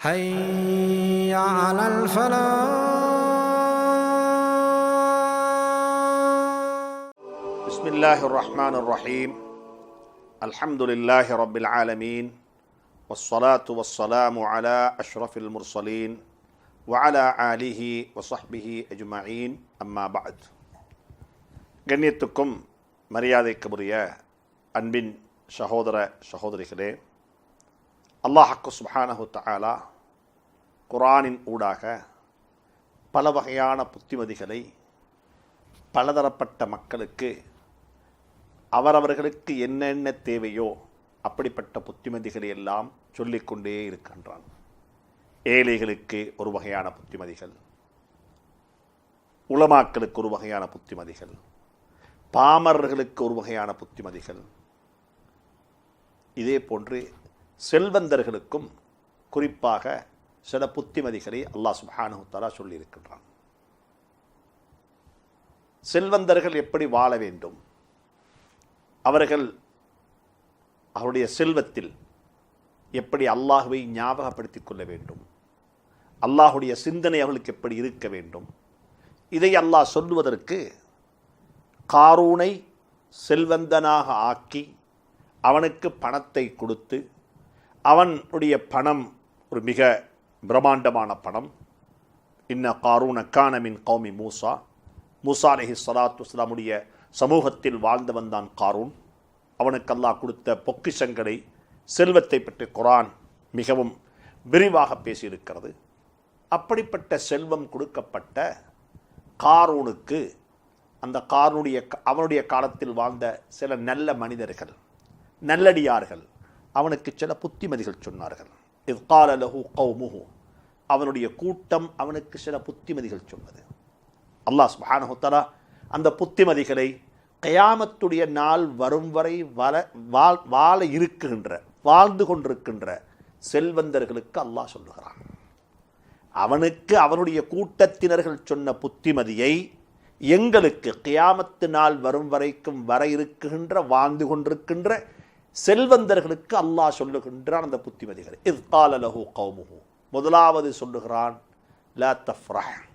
حي على الفلاح بسم الله الرحمن الرحيم الحمد لله رب العالمين والصلاة والسلام على أشرف المرسلين وعلى آله وصحبه أجمعين أما بعد கண்ணியத்துக்கும் மரியாதைக்குரிய அன்பின் சகோதர சகோதரிகளே அல்லாஹக்கு சுப்ஹானஹு தஆலா குரானின் ஊடாக பல வகையான புத்திமதிகளை பலதரப்பட்ட மக்களுக்கு அவரவர்களுக்கு என்னென்ன தேவையோ அப்படிப்பட்ட புத்திமதிகளை எல்லாம் சொல்லிக்கொண்டே இருக்கின்றான். ஏழைகளுக்கு ஒரு வகையான புத்திமதிகள் உலமாக்களுக்கு ஒரு வகையான புத்திமதிகள் பாமரர்களுக்கு ஒரு வகையான புத்திமதிகள். இதே போன்று செல்வந்தர்களுக்கும் குறிப்பாக சில புத்திமதிகளை அல்லாஹ் சுபானுத்தாலா சொல்லியிருக்கின்றான். செல்வந்தர்கள் எப்படி வாழ வேண்டும்? அவர்கள் அவருடைய செல்வத்தில் எப்படி அல்லாஹுவை ஞாபகப்படுத்திக் கொள்ள வேண்டும்? அல்லாஹுடைய சிந்தனை அவளுக்கு எப்படி இருக்க வேண்டும்? இதை அல்லாஹ் சொல்லுவதற்கு காரூனை செல்வந்தனாக ஆக்கி அவனுக்கு பணத்தை கொடுத்து அவனுடைய பணம் ஒரு மிக பிரம்மாண்டமான பணம். இன்ன காரூன கானமின் கௌமி மூசா. மூசா அலஹி சலாத்து வஸ்லாமுடைய சமூகத்தில் வாழ்ந்தவன் தான் காரூன். அவனுக்கு அல்லாஹ் கொடுத்த பொக்கிஷங்களை செல்வத்தை பற்றி குரான் மிகவும் விரிவாக பேசியிருக்கிறது. அப்படிப்பட்ட செல்வம் கொடுக்கப்பட்ட காரூனுக்கு அந்த காரனுடைய அவனுடைய காலத்தில் வாழ்ந்த சில நல்ல மனிதர்கள் நல்லடியார்கள் அவனுக்கு சில புத்திமதிகள் சொன்னார்கள். இவ்கால லஹு கௌமுஹு. அவனுடைய கூட்டம் அவனுக்கு சில புத்திமதிகள் சொன்னது. அல்லாஹ் சுப்ஹானஹு அந்த புத்திமதிகளை கயாமத்துடைய நாள் வரும் வரை வள வாழ் வாழ இருக்குகின்ற வாழ்ந்து கொண்டிருக்கின்ற செல்வந்தர்களுக்கு அல்லாஹ் சொல்லுகிறான். அவனுக்கு அவனுடைய கூட்டத்தினர்கள் சொன்ன புத்திமதியை எங்களுக்கு கியாமத்து நாள் வரும் வரைக்கும் வர இருக்குகின்ற வாழ்ந்து கொண்டிருக்கின்ற செல்வந்தர்களுக்கு அல்லாஹ் சொல்லுகின்றான் அந்த புத்திமதிகள். இஸ் கால லஹு கௌமுஹு. முதலாவது சொல்லுகிறான் லா தஃப்ரஹ்.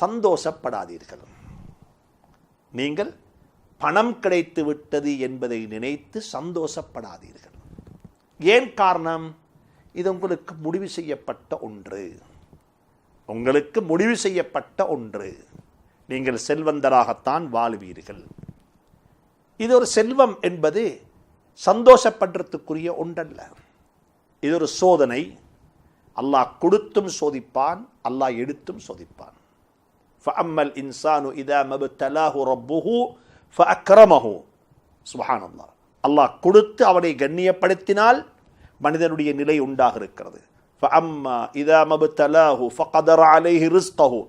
சந்தோஷப்படாதீர்கள். நீங்கள் பணம் கிடைத்து விட்டது என்பதை நினைத்து சந்தோஷப்படாதீர்கள். ஏன் காரணம்? இது உங்களுக்கு முடிவு செய்யப்பட்ட ஒன்று. உங்களுக்கு முடிவு செய்யப்பட்ட ஒன்று. நீங்கள் செல்வந்தராகத்தான் வாழ்வீர்கள். இது ஒரு செல்வம் என்பது சந்தோஷப்படுறதுக்குரிய ஒன்றல்ல. இது ஒரு சோதனை. அல்லாஹ் கொடுத்தும் சோதிப்பான் அல்லாஹ் எடுத்தும் சோதிப்பான். ஃபஅம்மல் இன்சானு இதா மபுத்தலாஹு ரப்புஹு ஃபஅக்ரமஹு. சுப்ஹானல்லாஹ். அல்லாஹ் கொடுத்து அவனை கண்ணியப்படுத்தினால் மனிதனுடைய நிலை உண்டாக இருக்கிறது. ஃபஅம்மா இதா மபுத்தலாஹு ஃபகதர அலைஹி ரிஸ்கஹு.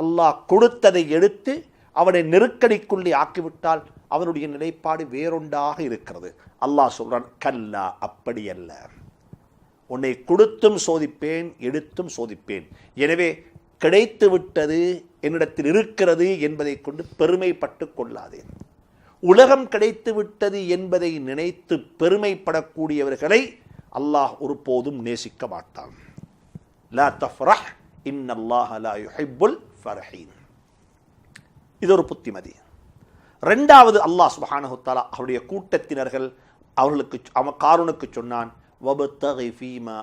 அல்லாஹ் கொடுத்ததை எடுத்து அவனை நெருக்கடிக்குள்ளே ஆக்கிவிட்டால் அவனுடைய நிலைப்பாடு வேறொன்றாக இருக்கிறது. அல்லாஹ் சொல்கிறான் கல்லா அப்படி அல்ல உன்னை கொடுத்தும் சோதிப்பேன் எடுத்தும் சோதிப்பேன். எனவே கிடைத்து விட்டது என்னிடத்தில் இருக்கிறது என்பதை கொண்டு பெருமைப்பட்டு கொள்ளாதே. உலகம் கிடைத்து விட்டது என்பதை நினைத்து பெருமைப்படக்கூடியவர்களை அல்லாஹ் ஒருபோதும் நேசிக்க மாட்டான். லா தஃப்ரஹ் இன்னல்லாஹ லா யுஹிப்புல் ஃபரஹீன். இது ஒரு புத்திமதி. ரெண்டாவது அல்லாஹ் சுபஹானஹுத்தாலா அவருடைய கூட்டத்தினர்கள் அவர்களுக்கு அவன் காரூனுக்கு சொன்னான் ஃபீமா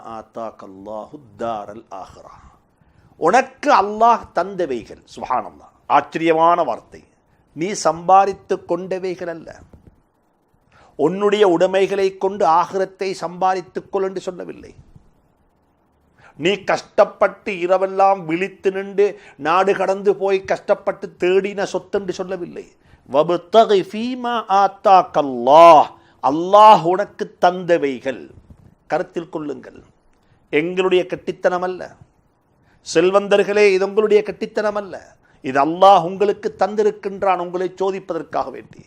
உனக்கு அல்லாஹ் தந்தவைகள் சுபஹானல்லாஹ் ஆச்சரியமான வார்த்தை. நீ சம்பாதித்து கொண்டவைகள் அல்ல. உன்னுடைய உடைமைகளை கொண்டு ஆகிரத்தை சம்பாதித்துக் கொள் என்று சொல்லவில்லை. நீ கஷ்டப்பட்டு இரவெல்லாம் விழித்து நின்று நாடு கடந்து போய் கஷ்டப்பட்டு தேடின சொத்தென்று சொல்லவில்லை. வபுத்தகை ஃபீமா ஆத்தாக்கல்லாஹ். அல்லாஹ் உனக்கு தந்தவைகள். கருத்தில் கொள்ளுங்கள். எங்களுடைய கட்டித்தனம் அல்ல. செல்வந்தர்களே இது உங்களுடைய கட்டித்தனம் அல்ல. இது அல்லாஹ் உங்களுக்கு தந்திருக்கின்றான் உங்களை சோதிப்பதற்காக வேண்டி.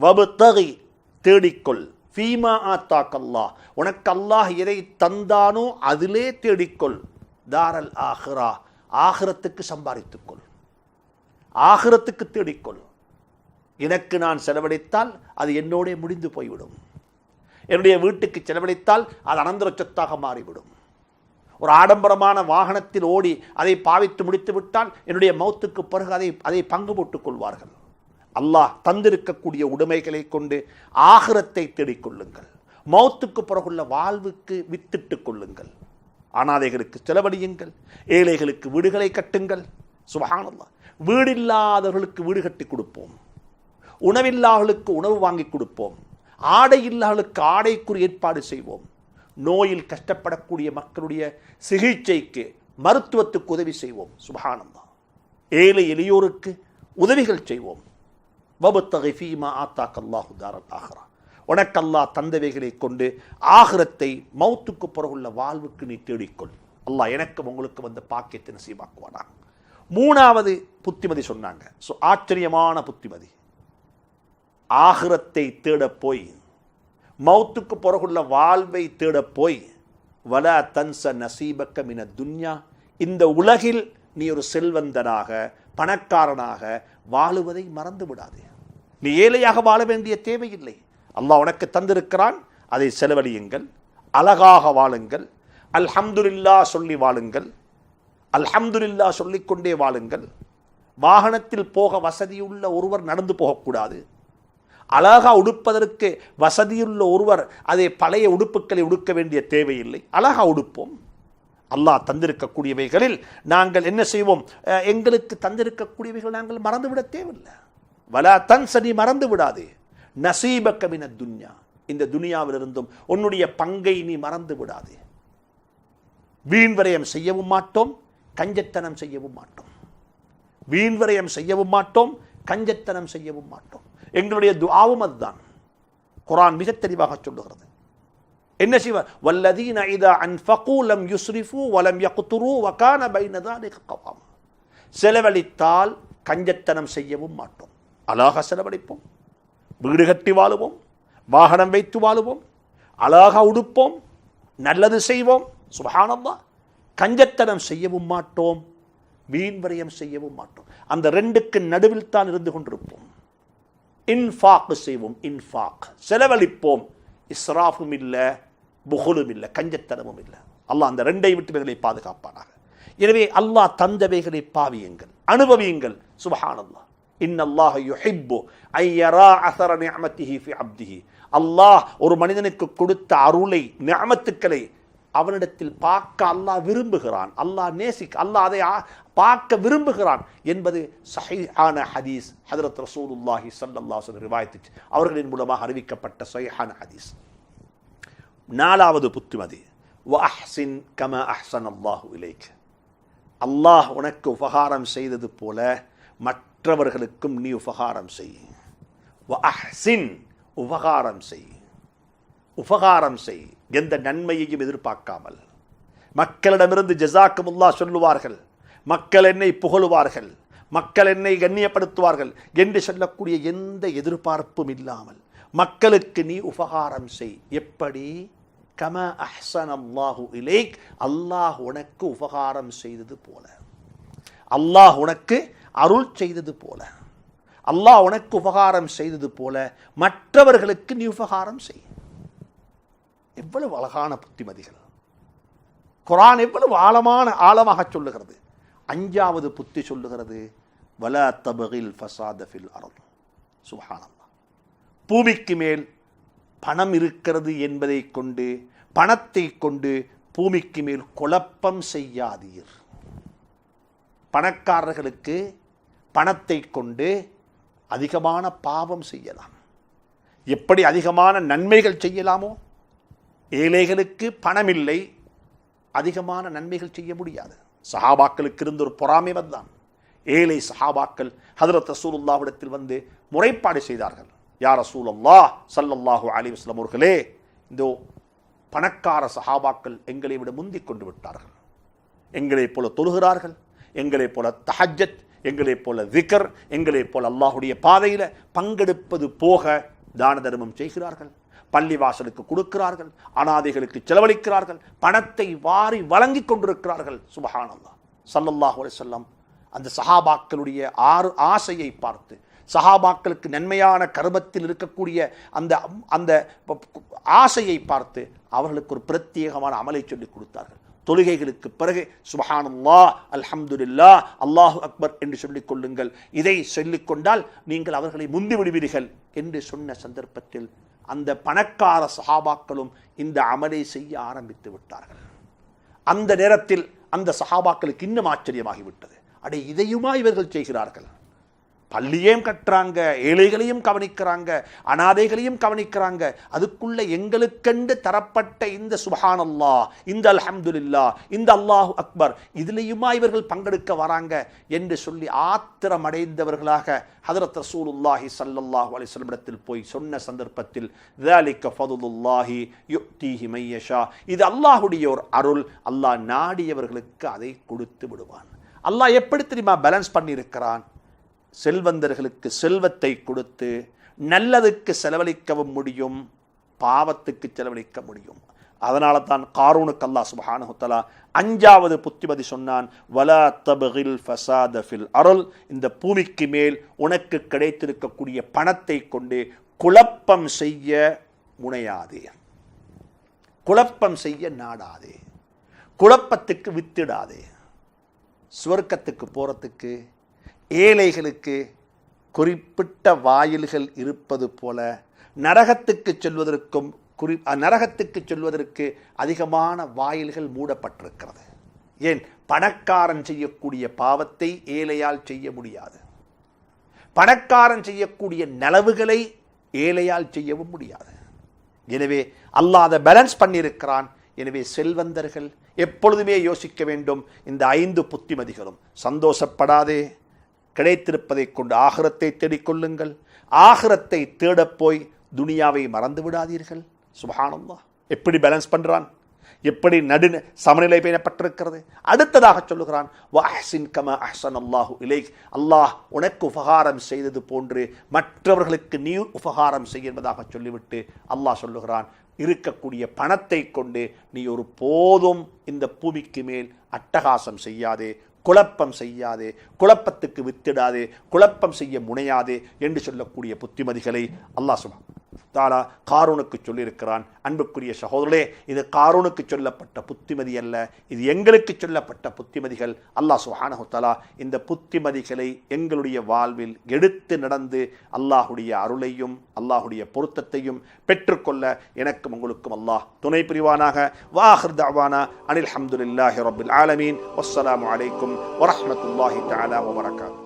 வபுத்தகை தேடிக்கொள். ஃபீமா ஆத்தாக்கல்லா உனக்கு அல்லாஹ் எதை தந்தானோ அதிலே தேடிக்கொள். தாரல் ஆஹ்ரா. ஆகிரத்துக்கு சம்பாதித்துக்கொள். ஆகிரத்துக்கு தேடிக்கொள். எனக்கு நான் செலவழித்தால் அது என்னோடே முடிந்து போய்விடும். என்னுடைய வீட்டுக்கு செலவழித்தால் அது அனந்தர சொத்தாக மாறிவிடும். ஒரு ஆடம்பரமான வாகனத்தில் ஓடி அதை பாவித்து முடித்து விட்டால் என்னுடைய மௌத்துக்கு பிறகு அதை அதை பங்கு போட்டுக் கொள்வார்கள். அல்லாஹ் தந்திருக்கக்கூடிய உடைமைகளை கொண்டு ஆகிரத்தை தேடிக்கொள்ளுங்கள் மௌத்துக்கு பிறகுள்ள வாழ்வுக்கு வித்திட்டுக் கொள்ளுங்கள். அனாதைகளுக்கு செலவழியுங்கள். ஏழைகளுக்கு வீடுகளை கட்டுங்கள். சுபகானல்லா வீடில்லாதவர்களுக்கு வீடு கட்டி கொடுப்போம். உணவில்லாதவர்களுக்கு உணவு வாங்கி கொடுப்போம். ஆடை இல்லாதவர்களுக்கு ஆடைக்குரிய ஏற்பாடு செய்வோம். நோயில் கஷ்டப்படக்கூடிய மக்களுடைய சிகிச்சைக்கு மருத்துவத்துக்கு உதவி செய்வோம். சுபஹானந்தா ஏழை எளியோருக்கு உதவிகள் செய்வோம். வபுத்தகை ஃபீமா ஆத்தாக் அல்லாஹு தாரல் ஆஹரா. உனக்கு தந்தவைகளை கொண்டு ஆகிரத்தை மௌத்துக்கு பிறகுள்ள வாழ்வுக்கு நீ தேடிக்கொள். அல்லாஹ் எனக்கும் உங்களுக்கு வந்து பாக்கியத்தை நசீபாக்குவானா மூணாவது புத்திமதி சொன்னாங்க. ஸோ ஆச்சரியமான புத்திமதி. ஆகிரத்தை தேடப் போய் மௌத்துக்கு பிறகுள்ள வாழ்வை தேடப் போய் வல தன்ச நசீபக்க மின துன்யா இந்த உலகில் நீ ஒரு செல்வந்தனாக பணக்காரனாக வாழுவதை மறந்து விடாதே. நீ ஏழையாக வாழ வேண்டிய தேவையில்லை. அல்லாஹ் உனக்கு தந்திருக்கிறான் அதை செலவழியுங்கள் அழகாக வாழுங்கள் அல்ஹம்துல்லா சொல்லி வாழுங்கள் அல்ஹம்துல்லா சொல்லிக்கொண்டே வாழுங்கள். வாகனத்தில் போக வசதியுள்ள ஒருவர் நடந்து போகக்கூடாது. அழகா உடுப்பதற்கு வசதியுள்ள ஒருவர் அதை பழைய உடுப்புகளை உடுக்க வேண்டிய தேவையில்லை. அழகா உடுப்போம். அல்லாஹ் தந்திருக்கக்கூடியவைகளில் நாங்கள் என்ன செய்வோம்? அஹ், எங்களுக்கு தந்திருக்கக்கூடியவைகள் நாங்கள் மறந்துவிட தேவையில்லை. வலா தன் சனி மறந்து விடாதே. நசீபக்கமின துன்யா. இந்த துனியாவிலிருந்தும் உன்னுடைய பங்கை நீ மறந்து விடாதே. வீண் விரயம் செய்யவும் மாட்டோம் கஞ்சத்தனம் செய்யவும் மாட்டோம். வீண் விரயம் செய்யவும் மாட்டோம் கஞ்சத்தனம் செய்யவும் மாட்டோம். எங்களுடைய துஆவும் அதுதான். குரான் மிக தெளிவாக சொல்லுகிறது. என்ன செய்வார் வல்லதீன இதா அன்ஃபகு லம் யுஸ்ரிஃபு வலம் யக்துரு வகான பைன கவாம். செலவழித்தால் கஞ்சத்தனம் செய்யவும் மாட்டோம். அழகாக செலவழிப்போம். வீடு கட்டி வாழுவோம். வாகனம் வைத்து வாழுவோம். அழகாக உடுப்போம். நல்லது செய்வோம். சுபஹானல்லாஹ். கஞ்சத்தனம் செய்யவும் மாட்டோம். வீண் விரயம் செய்யவும் மாட்டோம். அந்த ரெண்டுக்கு நடுவில் தான் இருந்து கொண்டிருப்போம். இன்ஃபாக் செய்வோம் இன்ஃபாக். செலவழிப்போம். இஸ்ராஃபும் இல்லை புகழும் இல்லை கஞ்சத்தனமும் இல்லை. அல்லாஹ் அந்த ரெண்டை விட்டுவைகளை பாதுகாப்பானாக. எனவே அல்லாஹ் தந்தவைகளை பாவியுங்கள் அனுபவியுங்கள். சுபஹானல்லா இன்னல்லாஹ யுஹிப்பு ஐயரா அசர ஃபி அப்திஹி. அல்லாஹ் ஒரு மனிதனுக்கு கொடுத்த அருளை நிஅமத்துக்களை அவனிடத்தில் பார்க்க அல்லாஹ் விரும்புகிறான். அல்லாஹ் நேசிக் அல்லாஹ் அதை பார்க்க விரும்புகிறான் என்பது சஹீஹான ஹதீஸ். ஹதரத் ரசூலுல்லாஹி சல்லாஹன் அலைஹி ரிவாயத்து அவர்களின் மூலமாக அறிவிக்கப்பட்ட சஹீஹான ஹதீஸ். நாலாவது புத்திமதி. வ அஹ்சின் கம அஹ்சன் அல்லாஹு இலேக். அல்லாஹ் உனக்கு உபகாரம் செய்தது போல மற்றவர்களுக்கும் நீ உபகாரம் செய். வ அஹ்சின் உபகாரம் செய். உபகாரம் செய். எந்த நன்மையையும் எதிர்பார்க்காமல். மக்களிடமிருந்து ஜசாக்குமுல்லா சொல்லுவார்கள். மக்கள் என்னை புகழுவார்கள். மக்கள் என்னை கண்ணியப்படுத்துவார்கள் என்று சொல்லக்கூடிய எந்த எதிர்பார்ப்பும் இல்லாமல். மக்களுக்கு நீ உபகாரம் செய். எப்படி? கம அஹ்சன் அல்லாஹு இலேக். அல்லாஹ் உனக்கு உபகாரம் செய்தது போல. அல்லாஹ் உனக்கு அருள் செய்தது போல. அல்லாஹ் உனக்கு உபகாரம் செய்தது போல. மற்றவர்களுக்கு நீ உபகாரம் செய். எவ்வளவு அழகான புத்திமதிகள். குரான் எவ்வளவு ஆழமான ஆழமாக சொல்லுகிறது. அஞ்சாவது புத்தி சொல்லுகிறது வல தபகில் ஃபசாதஃபில் அருள் பூமிக்கு மேல் பணம் இருக்கிறது என்பதை கொண்டு பணத்தை கொண்டு பூமிக்கு மேல் குழப்பம் செய்யாதீர். பணக்காரர்களுக்கு பணத்தை கொண்டு அதிகமான பாவம் செய்யலாம். எப்படி அதிகமான நன்மைகள் செய்யலாமோ ஏழைகளுக்கு பணமில்லை அதிகமான நன்மைகள் செய்ய முடியாது. சஹாபாக்களுக்கு இருந்த ஒரு பொறாமை தான் ஏழை சஹாபாக்கள் ஹதரத் ரசூலுல்லாவிடத்தில் வந்து முறைப்பாடு செய்தார்கள். யார் ரசூலல்லா சல்லல்லாஹு அலைஹி வஸல்லம் அவர்களே இந்த பணக்கார சஹாபாக்கள் எங்களை விட முந்திக் கொண்டு விட்டார்கள். எங்களைப் போல தொழுகிறார்கள் எங்களைப் போல தஹஜத் எங்களைப் போல விக்கர் எங்களைப் போல அல்லாஹுடைய பாதையில் பங்கெடுப்பது போக தான தர்மம் செய்கிறார்கள். பள்ளிவாசலுக்கு கொடுக்கிறார்கள் அனாதைகளுக்கு செலவழிக்கிறார்கள் பணத்தை வாரி வழங்கிக் கொண்டிருக்கிறார்கள். சுபஹானல்லா. சல்லல்லாஹ் அலைஹி அந்த சஹாபாக்களுடைய ஆறு ஆசையை பார்த்து சஹாபாக்களுக்கு நன்மையான கருமத்தில் இருக்கக்கூடிய அந்த அந்த ஆசையை பார்த்து அவர்களுக்கு ஒரு பிரத்யேகமான அமலை சொல்லிக் கொடுத்தார்கள். தொழுகைகளுக்கு பிறகு சுபஹானுல்லா அல்ஹம்துல்லா அல்லாஹு அக்பர் என்று சொல்லிக் கொள்ளுங்கள். இதை சொல்லிக்கொண்டால் நீங்கள் அவர்களை முந்தி விடுவீர்கள் என்று சொன்ன சந்தர்ப்பத்தில் அந்த பணக்கார சஹாபாக்களும் இந்த அமலை செய்ய ஆரம்பித்து விட்டார்கள். அந்த நேரத்தில் அந்த சஹாபாக்களுக்கு இன்னும் ஆச்சரியமாகிவிட்டது. அடே இதையுமா இவர்கள் செய்கிறார்கள்? பள்ளியையும் கட்டுறாங்க ஏழைகளையும் கவனிக்கிறாங்க அனாதைகளையும் கவனிக்கிறாங்க. அதுக்குள்ள எங்களுக்கெண்டு தரப்பட்ட இந்த சுஹான் சுபஹானல்லா இந்த அல்ஹம்துல்லா இந்த அல்லாஹ் அக்பர் இதுலேயுமா இவர்கள் பங்கெடுக்க வராங்க என்று சொல்லி ஆத்திரமடைந்தவர்களாக ஹதரத் ரசூலுல்லாஹி சல்லல்லாஹு அலிஸ்லமிடத்தில் போய் சொன்ன சந்தர்ப்பத்தில் இது அல்லாஹுடைய ஒரு அருள். அல்லாஹ் நாடியவர்களுக்கு அதை கொடுத்து விடுவான். அல்லாஹ் எப்படி தெரியுமா பேலன்ஸ் பண்ணியிருக்கிறான்? செல்வந்தர்களுக்கு செல்வத்தை கொடுத்து நல்லதுக்கு செலவழிக்கவும் முடியும் பாவத்துக்கு செலவழிக்க முடியும். அதனால தான் காரூனுக்கு அல்லா சுபஹானுத்தலா அஞ்சாவது புத்திமதி சொன்னான் வலா தபகில் ஃபசாத ஃபில் அருள். இந்த பூமிக்கு மேல் உனக்கு கிடைத்திருக்கக்கூடிய பணத்தை கொண்டு குழப்பம் செய்ய முனையாதே. குழப்பம் செய்ய நாடாதே. குழப்பத்துக்கு வித்திடாதே. சுவர்க்கத்துக்கு போகிறதுக்கு ஏழைகளுக்கு குறிப்பிட்ட வாயில்கள் இருப்பது போல நரகத்துக்கு செல்வதற்கும் குறி நரகத்துக்கு செல்வதற்கு அதிகமான வாயில்கள் மூடப்பட்டிருக்கிறது. ஏன்? பணக்காரன் செய்யக்கூடிய பாவத்தை ஏழையால் செய்ய முடியாது. பணக்காரன் செய்யக்கூடிய நலவுகளை ஏழையால் செய்யவும் முடியாது. எனவே அல்லாத பேலன்ஸ் பண்ணியிருக்கிறான். எனவே செல்வந்தர்கள் எப்பொழுதுமே யோசிக்க வேண்டும் இந்த ஐந்து புத்திமதிகளும். சந்தோஷப்படாதே. கிடைத்திருப்பதைக் கொண்டு ஆகிரத்தை தேடிக்கொள்ளுங்கள் ஆகரத்தை தேடப்போய் துனியாவை மறந்து விடாதீர்கள். சுபகானந்தா எப்படி பேலன்ஸ் பண்ணுறான் எப்படி நடு சமநிலை பேணப்பட்டிருக்கிறது? அடுத்ததாக சொல்லுகிறான் வஹ்சின் கம அஹ்சன் அல்லாஹு இலை அல்லாஹ் உனக்கு உபகாரம் செய்தது போன்று மற்றவர்களுக்கு நீ உபகாரம் செய் என்பதாக சொல்லிவிட்டு அல்லாஹ் சொல்லுகிறான் இருக்கக்கூடிய பணத்தை கொண்டு நீ ஒரு போதும் இந்த பூமிக்கு மேல் அட்டகாசம் செய்யாதே. குழப்பம் செய்யாதே குழப்பத்துக்கு வித்திடாதே குழப்பம் செய்ய முனையாதே என்று சொல்லக்கூடிய புத்திமதிகளை அல்லாஹ் சுபா தாலா காரூனுக்கு சொல்லியிருக்கிறான். அன்புக்குரிய சகோதரே இது காரூனுக்கு சொல்லப்பட்ட புத்திமதி அல்ல இது எங்களுக்கு சொல்லப்பட்ட புத்திமதிகள். அல்லாஹ் சுஹானஹு தஆலா இந்த புத்திமதிகளை எங்களுடைய வாழ்வில் எடுத்து நடந்து அல்லாஹுடைய அருளையும் அல்லாஹுடைய பொருத்தத்தையும் பெற்றுக்கொள்ள எனக்கும் உங்களுக்கும் அல்லாஹ் துணை புரிவானாக. வாஹர் தஅவானா அனில் ஹம்துல்லாஹி ரபுல் ஆலமீன். வஸ்ஸலாமு அலைக்கும் வரஹ்மத்துல்லாஹி தாலா வபரகாத்துஹு